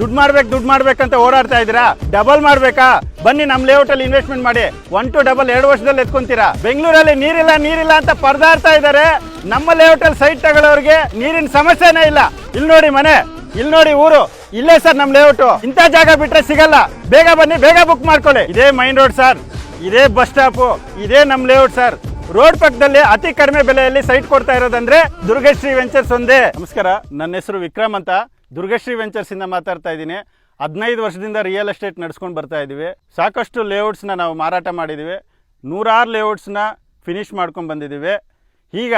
ದುಡ್ಡು ಮಾಡ್ಬೇಕು, ದುಡ್ಡು ಮಾಡ್ಬೇಕಂತ ಓಡಾಡ್ತಾ ಇದ್ದೀರಾ? ಡಬಲ್ ಮಾಡ್ಬೇಕಾ? ಬನ್ನಿ ನಮ್ಮ ಲೇಔಟ್ ಅಲ್ಲಿ ಇನ್ವೆಸ್ಟ್ಮೆಂಟ್ ಮಾಡಿ. ಒನ್ ಟು ಡಬಲ್ ಎರಡು ವರ್ಷದಲ್ಲಿ ಎತ್ಕೊಂತೀರಾ? ಬೆಂಗಳೂರಲ್ಲಿ ನೀರಿಲ್ಲ ನೀರಿಲ್ಲ ಅಂತ ಪರದಾಡ್ತಾ ಇದ್ದಾರೆ. ನಮ್ಮ ಲೇಔಟ್ ಅಲ್ಲಿ ಸೈಟ್ ತಗೊಳ್ಳೋರಿಗೆ ನೀರಿನ ಸಮಸ್ಯೆನೇ ಇಲ್ಲ. ಇಲ್ಲಿ ನೋಡಿ ಮನೆ ಇಲ್ಲಿ ನೋಡಿ ಊರು. ಇಲ್ಲೇ ಸರ್ ನಮ್ಮ ಲೇಔಟ್ ಇಂಥ ಜಾಗ ಬಿಟ್ರೆ ಸಿಗಲ್ಲ. ಬೇಗ ಬನ್ನಿ, ಬೇಗ ಬುಕ್ ಮಾಡ್ಕೊಳ್ಳಿ. ಇದೇ ಮೈನ್ ರೋಡ್ ಸರ್ ಇದೇ ಬಸ್ ಸ್ಟಾಪು ಇದೇ ನಮ್ಮ ಲೇಔಟ್ ಸರ್ ರೋಡ್ ಪಕ್ಕದಲ್ಲಿ ಅತಿ ಕಡಿಮೆ ಬೆಲೆಯಲ್ಲಿ ಸೈಟ್ ಕೊಡ್ತಾ ಇರೋದಂದ್ರೆ ದುರ್ಗಶ್ರೀ ವೆಂಚರ್ಸ್ ಒಂದೇ. ನಮಸ್ಕಾರ, ನನ್ನ ಹೆಸರು ವಿಕ್ರಮ್ ಅಂತ. ದುರ್ಗಶ್ರೀ ವೆಂಚರ್ಸ್ ಇಂದ ಮಾತಾಡ್ತಾ ಇದ್ದೀನಿ. ಹದಿನೈದು ವರ್ಷದಿಂದ ರಿಯಲ್ ಎಸ್ಟೇಟ್ ನಡ್ಸ್ಕೊಂಡು ಬರ್ತಾ ಇದ್ದೀವಿ ಸಾಕಷ್ಟು ಲೇಔಟ್ಸ್ನ ನಾವು ಮಾರಾಟ ಮಾಡಿದ್ದೀವಿ ನೂರಾರು ಲೇಔಟ್ಸ್ನ ಫಿನಿಶ್ ಮಾಡ್ಕೊಂಡು ಬಂದಿದ್ದೀವಿ ಈಗ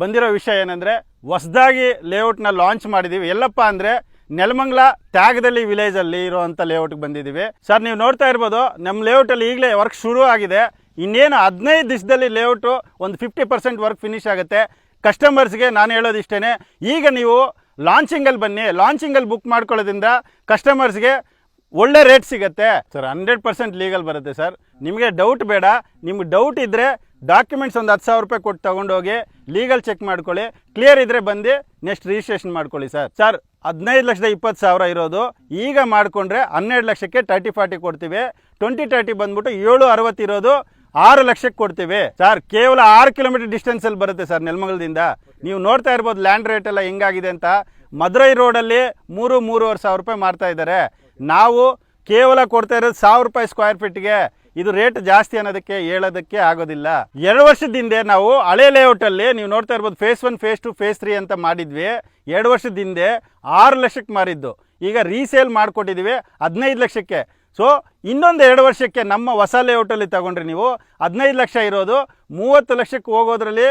ಬಂದಿರೋ ವಿಷಯ ಏನಂದರೆ, ಹೊಸ್ದಾಗಿ ಲೇಔಟ್ನ ಲಾಂಚ್ ಮಾಡಿದ್ದೀವಿ ಎಲ್ಲಪ್ಪ ಅಂದರೆ, ನೆಲಮಂಗ್ಲ ತ್ಯಾಗದಲ್ಲಿ ವಿಲೇಜಲ್ಲಿ ಇರುವಂಥ ಲೇಔಟ್ಗೆ ಬಂದಿದ್ದೀವಿ ಸರ್ ನೀವು ನೋಡ್ತಾ ಇರ್ಬೋದು ನಮ್ಮ ಲೇಔಟಲ್ಲಿ ಈಗಲೇ ವರ್ಕ್ ಶುರು ಆಗಿದೆ. ಇನ್ನೇನು ಹದಿನೈದು ದಿವಸದಲ್ಲಿ ಲೇಔಟು ಒಂದು ಫಿಫ್ಟಿ ಪರ್ಸೆಂಟ್ ವರ್ಕ್ ಫಿನಿಶ್ ಆಗುತ್ತೆ. ಕಸ್ಟಮರ್ಸ್ಗೆ ನಾನು ಹೇಳೋದು ಇಷ್ಟೇ ಈಗ ನೀವು ಲಾಂಚಿಂಗಲ್ಲಿ ಬನ್ನಿ. ಲಾಂಚಿಂಗಲ್ಲಿ ಬುಕ್ ಮಾಡ್ಕೊಳ್ಳೋದ್ರಿಂದ ಕಸ್ಟಮರ್ಸ್ಗೆ ಒಳ್ಳೆ ರೇಟ್ ಸಿಗುತ್ತೆ. ಸರ್ ಹಂಡ್ರೆಡ್ ಪರ್ಸೆಂಟ್ ಲೀಗಲ್ ಬರುತ್ತೆ ಸರ್ ನಿಮಗೆ ಡೌಟ್ ಬೇಡ. ನಿಮ್ಗೆ ಡೌಟ್ ಇದ್ದರೆ ಡಾಕ್ಯುಮೆಂಟ್ಸ್ ಒಂದು ಹತ್ತು ಸಾವಿರ ರೂಪಾಯಿ ಕೊಟ್ಟು ತೊಗೊಂಡೋಗಿ ಲೀಗಲ್ ಚೆಕ್ ಮಾಡ್ಕೊಳ್ಳಿ. ಕ್ಲಿಯರ್ ಇದ್ದರೆ ಬಂದು ನೆಕ್ಸ್ಟ್ ರಿಜಿಸ್ಟ್ರೇಷನ್ ಮಾಡ್ಕೊಳ್ಳಿ ಸರ್ ಸರ್ ಹದಿನೈದು ಲಕ್ಷದ ಇಪ್ಪತ್ತು ಸಾವಿರ ಇರೋದು. ಈಗ ಮಾಡಿಕೊಂಡ್ರೆ ಹನ್ನೆರಡು ಲಕ್ಷಕ್ಕೆ ತರ್ಟಿ ಫಾರ್ಟಿ ಕೊಡ್ತೀವಿ. ಟ್ವೆಂಟಿ ತರ್ಟಿ ಬಂದ್ಬಿಟ್ಟು ಏಳು ಅರವತ್ತು ಇರೋದು. ಆರು ಲಕ್ಷಕ್ಕೆ ಕೊಡ್ತೀವಿ. ಸರ್, ಕೇವಲ ಆರು ಕಿಲೋಮೀಟರ್ ಡಿಸ್ಟೆನ್ಸ್ ಅಲ್ಲಿ ಬರುತ್ತೆ ಸರ್ ನೆಲಮಂಗಲದಿಂದ. ನೀವು ನೋಡ್ತಾ ಇರ್ಬೋದು ಲ್ಯಾಂಡ್ ರೇಟ್ ಎಲ್ಲ ಹೆಂಗಾಗಿದೆ ಅಂತ. ಮದುರೈ ರೋಡಲ್ಲಿ ಮೂರು, ಮೂರುವರೆ ಸಾವಿರ ರೂಪಾಯಿ ಮಾರ್ತಾ ಇದ್ದಾರೆ. ನಾವು ಕೇವಲ ಕೊಡ್ತಾ ಇರೋದು ಸಾವಿರ ರೂಪಾಯಿ ಸ್ಕ್ವೇರ್ ಫೀಟ್ಗೆ ಇದು ರೇಟ್ ಜಾಸ್ತಿ ಅನ್ನೋದಕ್ಕೆ ಹೇಳೋದಕ್ಕೆ ಆಗೋದಿಲ್ಲ. ಎರಡು ವರ್ಷದ ಹಿಂದೆ ನಾವು ಹಳೆ ಲೇಔಟಲ್ಲಿ ನೀವು ನೋಡ್ತಾ ಇರ್ಬೋದು phase one phase two phase three ಅಂತ ಮಾಡಿದ್ವಿ. ಎರಡು ವರ್ಷದ ಹಿಂದೆ ಆರು ಲಕ್ಷಕ್ಕೆ ಮಾರಿದ್ದು. ಈಗ ರೀಸೇಲ್ ಮಾಡಿಕೊಟ್ಟಿದ್ದೀವಿ ಹದಿನೈದು ಲಕ್ಷಕ್ಕೆ. ಸೊ ಇನ್ನೊಂದು ಎರಡು ವರ್ಷಕ್ಕೆ ನಮ್ಮ ಹೊಸ ಲೇಔಟಲ್ಲಿ ತಗೊಂಡ್ರೆ ನೀವು. ಹದಿನೈದು ಲಕ್ಷ ಇರೋದು. ಮೂವತ್ತು ಲಕ್ಷಕ್ಕೆ ಹೋಗೋದ್ರಲ್ಲಿ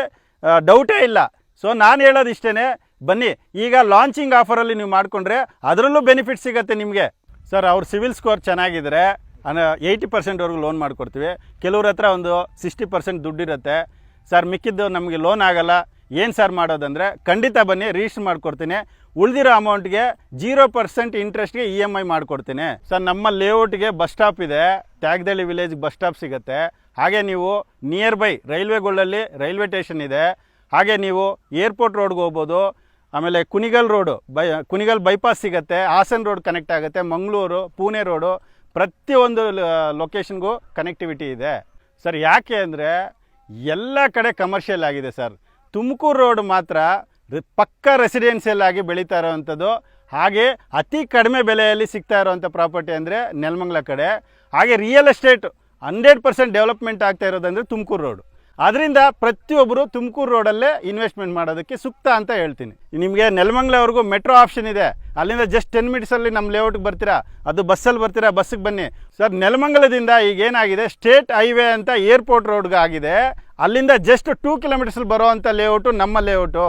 ಡೌಟೇ ಇಲ್ಲ. ಸೊ ನಾನು ಹೇಳೋದು ಇಷ್ಟೇ ಬನ್ನಿ, ಈಗ ಲಾಂಚಿಂಗ್ ಆಫರಲ್ಲಿ ನೀವು ಮಾಡಿಕೊಂಡ್ರೆ ಅದರಲ್ಲೂ ಬೆನಿಫಿಟ್ ಸಿಗುತ್ತೆ ನಿಮಗೆ. ಸರ್ ಅವ್ರ ಸಿವಿಲ್ ಸ್ಕೋರ್ ಚೆನ್ನಾಗಿದ್ರೆ ಏಯ್ಟಿ ಪರ್ಸೆಂಟ್ವರೆಗೂ ಲೋನ್ ಮಾಡಿಕೊಡ್ತೀವಿ. ಕೆಲವ್ರ ಹತ್ರ ಒಂದು ಸಿಕ್ಸ್ಟಿ ಪರ್ಸೆಂಟ್ ದುಡ್ಡಿರುತ್ತೆ. ಸರ್ ಮಿಕ್ಕಿದ್ದು ನಮಗೆ ಲೋನ್ ಆಗಲ್ಲ. ಏನು ಸರ್ ಮಾಡೋದಂದರೆ ಖಂಡಿತ ಬನ್ನಿ ರಿಜಿಸ್ಟರ್ ಮಾಡಿಕೊಡ್ತೀನಿ. ಉಳಿದಿರೋ ಅಮೌಂಟ್ಗೆ ಜೀರೋ ಪರ್ಸೆಂಟ್ ಇಂಟ್ರೆಸ್ಟ್ಗೆ ಇ ಎಂ ಐ ಮಾಡಿಕೊಡ್ತೀನಿ. ಸರ್, ನಮ್ಮ ಲೇಔಟ್ಗೆ ಬಸ್ ಸ್ಟಾಪ್ ಇದೆ. ತ್ಯಾಗದಳ್ಳಿ ವಿಲೇಜ್ ಬಸ್ ಸ್ಟಾಪ್ ಸಿಗುತ್ತೆ. ಹಾಗೆ ನೀವು ನಿಯರ್ ಬೈ ರೈಲ್ವೆಗಳಲ್ಲಿ ರೈಲ್ವೆ ಸ್ಟೇಷನ್ ಇದೆ. ಹಾಗೆ ನೀವು ಏರ್ಪೋರ್ಟ್ ರೋಡ್ಗೆ ಹೋಗ್ಬೋದು. ಆಮೇಲೆ Kunigal road by Kunigal bypass ಸಿಗುತ್ತೆ. ಹಾಸನ್ ರೋಡ್ ಕನೆಕ್ಟ್ ಆಗುತ್ತೆ. ಮಂಗಳೂರು, ಪುಣೆ ರೋಡು ಪ್ರತಿಯೊಂದು ಲೊಕೇಶನ್ಗೂ ಕನೆಕ್ಟಿವಿಟಿ ಇದೆ. ಸರ್, ಯಾಕೆ ಅಂದರೆ ಎಲ್ಲ ಕಡೆ ಕಮರ್ಷಿಯಲ್ ಆಗಿದೆ ಸರ್. ತುಮಕೂರು ರೋಡ್ ಮಾತ್ರ ಪಕ್ಕ ರೆಸಿಡೆನ್ಷಿಯಲ್ ಆಗಿ ಬೆಳೀತಾ ಇರೋವಂಥದ್ದು. ಹಾಗೆ ಅತಿ ಕಡಿಮೆ ಬೆಲೆಯಲ್ಲಿ ಸಿಗ್ತಾ ಇರೋವಂಥ ಪ್ರಾಪರ್ಟಿ ಅಂದರೆ ನೆಲಮಂಗ್ಲ ಕಡೆ. ಹಾಗೆ real estate hundred percent development ಆಗ್ತಾ ಇರೋದಂದರೆ ತುಮಕೂರು ರೋಡು. ಅದರಿಂದ ಪ್ರತಿಯೊಬ್ಬರು ತುಮಕೂರು ರೋಡಲ್ಲೇ ಇನ್ವೆಸ್ಟ್ಮೆಂಟ್ ಮಾಡೋದಕ್ಕೆ ಸೂಕ್ತ ಅಂತ ಹೇಳ್ತೀನಿ. ನಿಮಗೆ ನೆಲಮಂಗ್ಲವರೆಗೂ ಮೆಟ್ರೋ ಆಪ್ಷನ್ ಇದೆ. ಅಲ್ಲಿಂದ ಜಸ್ಟ್ ಟೆನ್ ಮಿನಿಟ್ಸಲ್ಲಿ ನಮ್ಮ ಲೇಔಟ್ಗೆ ಬರ್ತೀರಾ? ಅದು ಬಸ್ಸಲ್ಲಿ ಬರ್ತೀರಾ? ಬಸ್ಸಿಗೆ ಬನ್ನಿ. ಸರ್, ನೆಲಮಂಗಲದಿಂದ ಈಗ ಏನಾಗಿದೆ? ಸ್ಟೇಟ್ ಹೈವೇ ಅಂತ ಏರ್ಪೋರ್ಟ್ ರೋಡ್ಗೆ ಆಗಿದೆ ಅಲ್ಲಿಂದ ಜಸ್ಟ್ ಟೂ ಕಿಲೋಮೀಟರ್ಸಲ್ಲಿ ಬರೋ ಅಂಥ ಲೇಔಟು ನಮ್ಮ ಲೇಔಟು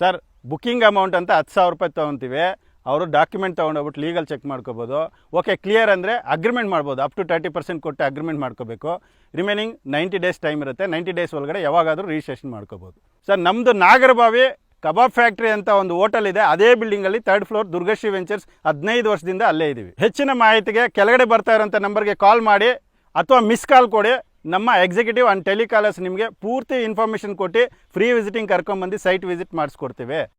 ಸರ್ ಬುಕ್ಕಿಂಗ್ ಅಮೌಂಟ್ ಅಂತ ಹತ್ತು ಸಾವಿರ ರೂಪಾಯಿ ತೊಗೊತೀವಿ. ಅವರು ಡಾಕ್ಯುಮೆಂಟ್ ತೊಗೊಂಡೋಗ್ಬಿಟ್ಟು ಲೀಗಲ್ ಚೆಕ್ ಮಾಡ್ಕೋಬೋದು. ಓಕೆ ಕ್ಲಿಯರ್ ಅಂದರೆ ಅಗ್ರಿಮೆಂಟ್ ಮಾಡ್ಬೋದು. ಅಪ್ ಟು ತರ್ಟಿ ಪರ್ಸೆಂಟ್ ಕೊಟ್ಟು ಅಗ್ರಿಮೆಂಟ್ ಮಾಡ್ಕೋಬೇಕು. ರಿಮೈನಿಂಗ್ ನೈಂಟಿ ಡೇಸ್ ಟೈಮ್ ಇರುತ್ತೆ. ನೈಂಟಿ ಡೇಸ್ ಒಳಗಡೆ ಯಾವಾಗಾದರೂ ರಿಜಿಸ್ಟ್ರೇಷನ್ ಮಾಡ್ಕೋಬೋದು. ಸರ್ ನಮ್ಮದು ನಾಗರಬಾವಿ ಕಬಾಬ್ ಫ್ಯಾಕ್ಟ್ರಿ ಅಂತ ಒಂದು ಹೋಟೆಲ್ ಇದೆ. ಅದೇ ಬಿಲ್ಡಿಂಗಲ್ಲಿ ತರ್ಡ್ ಫ್ಲೋರ್ ದುರ್ಗಶ್ರೀ ವೆಂಚರ್ಸ್ ಹದಿನೈದು ವರ್ಷದಿಂದ ಅಲ್ಲೇ ಇದ್ದೀವಿ ಹೆಚ್ಚಿನ ಮಾಹಿತಿಗೆ ಕೆಳಗಡೆ ಬರ್ತಾ ಇರೋಂಥ ನಂಬರ್ಗೆ ಕಾಲ್ ಮಾಡಿ ಅಥವಾ ಮಿಸ್ ಕಾಲ್ ಕೊಡಿ. ನಮ್ಮ ಎಕ್ಸಿಕ್ಯೂಟಿವ್ ಆ್ಯಂಡ್ ಟೆಲಿಕಾಲರ್ಸ್ ನಿಮಗೆ ಪೂರ್ತಿ ಇನ್ಫಾರ್ಮೇಷನ್ ಕೊಟ್ಟು ಫ್ರೀ ವಿಸಿಟಿಂಗ್ ಕರ್ಕೊಂಬಂದು ಸೈಟ್ ವಿಸಿಟ್ ಮಾಡಿಸ್ಕೊಡ್ತೀವಿ.